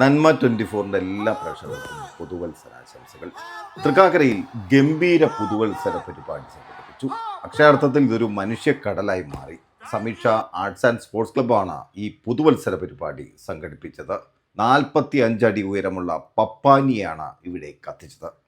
നന്മ ട്വന്റി ഫോറിന്റെ എല്ലാ പ്രേക്ഷകർക്കും പുതുവത്സരാശംസകൾ. തൃക്കാക്കരയിൽ ഗംഭീര പുതുവത്സര പരിപാടി സംഘടിപ്പിച്ചു. അക്ഷരാർത്ഥത്തിൽ ഇതൊരു മനുഷ്യക്കടലായി മാറി. സമീക്ഷ ആർട്സ് ആൻഡ് സ്പോർട്സ് ക്ലബ്ബാണ് ഈ പുതുവത്സര പരിപാടി സംഘടിപ്പിച്ചത്. നാൽപ്പത്തി അഞ്ചടി ഉയരമുള്ള പപ്പാനിയാണ് ഇവിടെ കത്തിച്ചത്.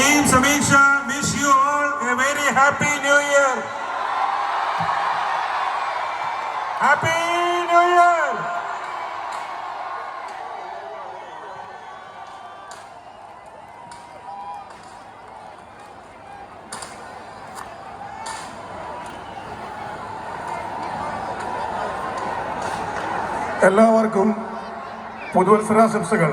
Team Samisha, wish you all a very happy new year. Happy New Year! എല്ലാവർക്കും പുതുവത്സരാശംസകൾ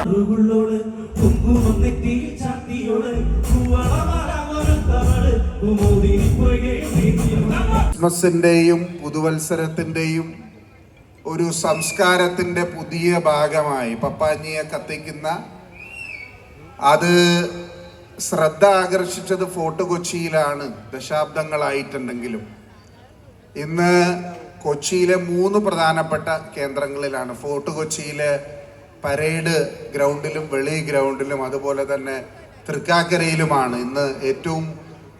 അറിവുള്ളോൾ കുങ്കുമം നെറ്റിയിൽ ചാത്തിയോൾ ക്രിസ്മസിന്റെയും പുതുവത്സരത്തിന്റെയും ഒരു സംസ്കാരത്തിന്റെ പുതിയ ഭാഗമായി പപ്പാഞ്ഞിയെ കത്തിക്കുന്ന അത് ശ്രദ്ധ ആകർഷിച്ചത് ഫോർട്ട് കൊച്ചിയിലാണ് ദശാബ്ദങ്ങളായിട്ടുണ്ടെങ്കിലും. ഇന്ന് കൊച്ചിയിലെ മൂന്ന് പ്രധാനപ്പെട്ട കേന്ദ്രങ്ങളിലാണ്. ഫോർട്ട് കൊച്ചിയിലെ പരേഡ് ഗ്രൗണ്ടിലും വെളി ഗ്രൗണ്ടിലും അതുപോലെ തന്നെ തൃക്കാക്കരയിലുമാണ് ഇന്ന് ഏറ്റവും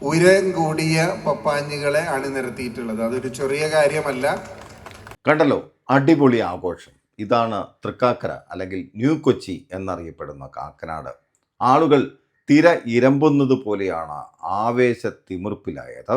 ഉയരം കൂടിയ പപ്പാഞ്ഞികളെ അണിനിരത്തിയിട്ടുള്ളത്. അതൊരു ചെറിയ കാര്യമല്ല. കണ്ടല്ലോ അടിപൊളി ആഘോഷം. ഇതാണ് തൃക്കാക്കര അല്ലെങ്കിൽ ന്യൂ കൊച്ചി എന്നറിയപ്പെടുന്ന കാക്കനാട്. ആളുകൾ തിര ഇരമ്പുന്നത് പോലെയാണ് ആവേശ തിമിർപ്പിലായത്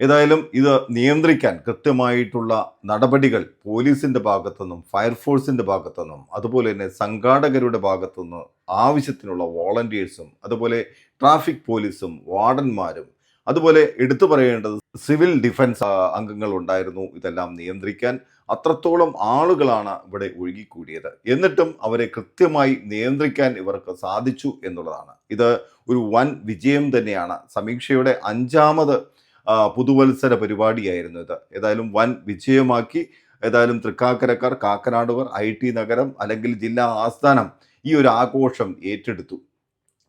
ഏതായാലും ഇത് നിയന്ത്രിക്കാൻ കൃത്യമായിട്ടുള്ള നടപടികൾ പോലീസിന്റെ ഭാഗത്തുനിന്നും ഫയർഫോഴ്സിന്റെ ഭാഗത്തുനിന്നും അതുപോലെ തന്നെ സംഘാടകരുടെ ഭാഗത്തുനിന്ന് ആവശ്യത്തിനുള്ള വോളണ്ടിയേഴ്സും അതുപോലെ ട്രാഫിക് പോലീസും വാർഡന്മാരും അതുപോലെ എടുത്തു പറയേണ്ടത് സിവിൽ ഡിഫൻസ് അംഗങ്ങൾ ഉണ്ടായിരുന്നു. ഇതെല്ലാം നിയന്ത്രിക്കാൻ അത്രത്തോളം ആളുകളാണ് ഇവിടെ ഒഴുകിക്കൂടിയത്. എന്നിട്ടും അവരെ കൃത്യമായി നിയന്ത്രിക്കാൻ ഇവർക്ക് സാധിച്ചു എന്നുള്ളതാണ്. ഇത് ഒരു വൻ വിജയം തന്നെയാണ്. സമീക്ഷയുടെ അഞ്ചാമത് പുതുവത്സര പരിപാടിയായിരുന്നു ഇത്. ഏതായാലും വൻ വിജയമാക്കി ഏതായാലും തൃക്കാക്കരക്കാർ കാക്കനാടുകർ ഐ ടി നഗരം അല്ലെങ്കിൽ ജില്ലാ ആസ്ഥാനം ഈ ഒരു ആഘോഷം ഏറ്റെടുത്തു.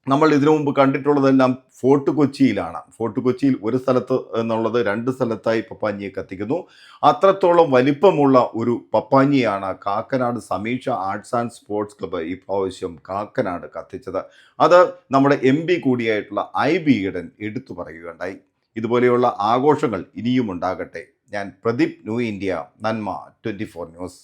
നമ്മൾ ഇതിനു മുമ്പ് കണ്ടിട്ടുള്ളതെല്ലാം ഫോർട്ട് കൊച്ചിയിലാണ്. ഫോർട്ട് കൊച്ചിയിൽ ഒരു സ്ഥലത്ത് എന്നുള്ളത് രണ്ട് സ്ഥലത്തായി പപ്പാഞ്ഞിയെ കത്തിക്കുന്നു. അത്രത്തോളം വലിപ്പമുള്ള ഒരു പപ്പാഞ്ഞിയാണ് Kakkanad Sameeksha arts and sports club ഈ പ്രാവശ്യം കാക്കനാട് കത്തിച്ചത്. അത് നമ്മുടെ എം കൂടിയായിട്ടുള്ള ഐ ബി ഈഡൻ എടുത്തു പറയുകയുണ്ടായി. ഇതുപോലെയുള്ള ആഘോഷങ്ങൾ ഇനിയും ഉണ്ടാകട്ടെ. ഞാൻ പ്രദീപ് ന്യൂ ഇന്ത്യ നന്മ ട്വന്റി ഫോർ ന്യൂസ്.